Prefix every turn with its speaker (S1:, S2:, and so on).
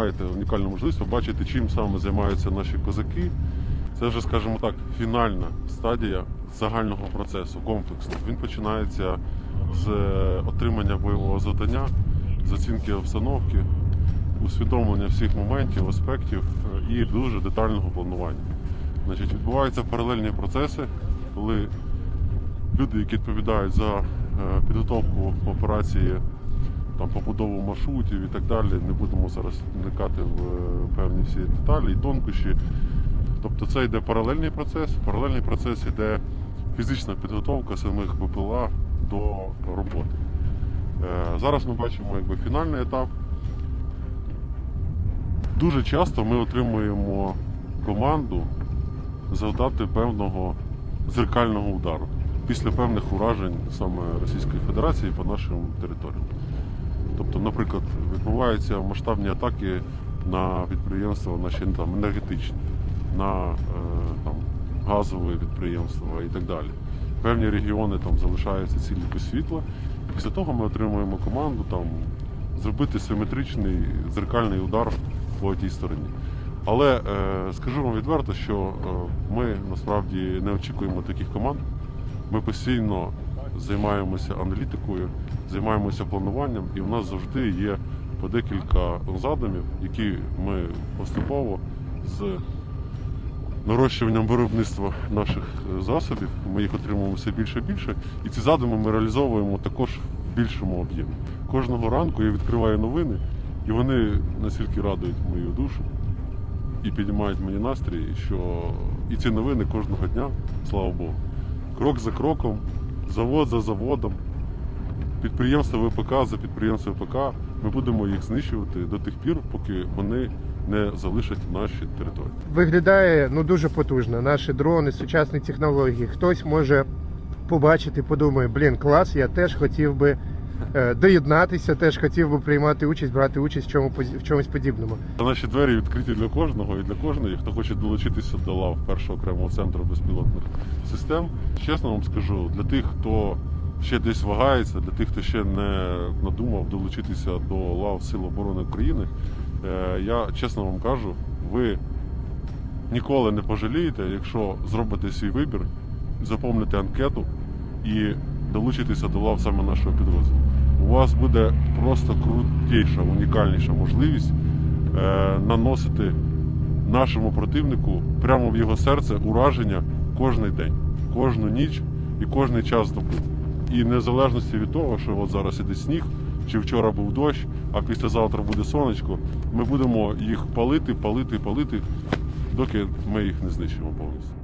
S1: маєте унікальну можливість побачити, чим саме займаються наші козаки. Це вже, скажімо так, фінальна стадія загального процесу, комплексу. Він починається з е, отримання бойового завдання, з оцінки обстановки, усвідомлення всіх моментів, аспектів е, і дуже детального планування. Значить, відбуваються паралельні процеси, коли люди, які відповідають за е, підготовку операції, там побудову маршрутів і так далі, не будемо зараз вникати в е, певні всі деталі і тонкощі. Тобто це йде паралельний процес. Паралельний процес йде фізична підготовка самих БПЛА до роботи. Е, Зараз ми бачимо якби, фінальний етап. Дуже часто ми отримуємо команду завдати певного зеркального удару після певних уражень саме Російської Федерації по нашим територіям. Тобто, наприклад, відбуваються масштабні атаки на підприємства наші ну, там, енергетичні, на е, там, газові підприємства і так далі. Певні регіони там залишаються цілі без світла. Після того ми отримуємо команду там, зробити симетричний зеркальний удар по тій стороні. Але е, скажу вам відверто, що е, ми насправді не очікуємо таких команд. Ми постійно займаємося аналітикою, займаємося плануванням, і в нас завжди є по декілька задумів, які ми поступово з нарощуванням виробництва наших е, засобів. Ми їх отримуємо все більше і більше, і ці задуми ми реалізовуємо також в більшому об'ємі. Кожного ранку я відкриваю новини, і вони настільки радують мою душу і піднімають мені настрій, що і ці новини кожного дня, слава Богу, крок за кроком, завод за заводом, підприємство ВПК за підприємство ВПК, ми будемо їх знищувати до тих пір, поки вони не залишать наші території.
S2: Виглядає ну дуже потужно. Наші дрони, сучасні технології. Хтось може побачити, подумає, блін, клас, я теж хотів би доєднатися, теж хотів би приймати участь, брати участь в чому в чомусь подібному.
S1: Наші двері відкриті для кожного і для кожної, хто хоче долучитися до лав першого окремого центру безпілотних систем. Чесно вам скажу, для тих, хто ще десь вагається, для тих, хто ще не надумав долучитися до лав Сил оборони України, е, я чесно вам кажу, ви ніколи не пожалієте, якщо зробите свій вибір, заповните анкету і долучитеся до лав саме нашого підрозділу. У вас буде просто крутіша, унікальніша можливість е, наносити нашому противнику прямо в його серце ураження кожний день, кожну ніч і кожний час доби. І незалежності від того, що от зараз іде сніг, чи вчора був дощ, а післязавтра буде сонечко, ми будемо їх палити, палити, палити, доки ми їх не знищимо повністю.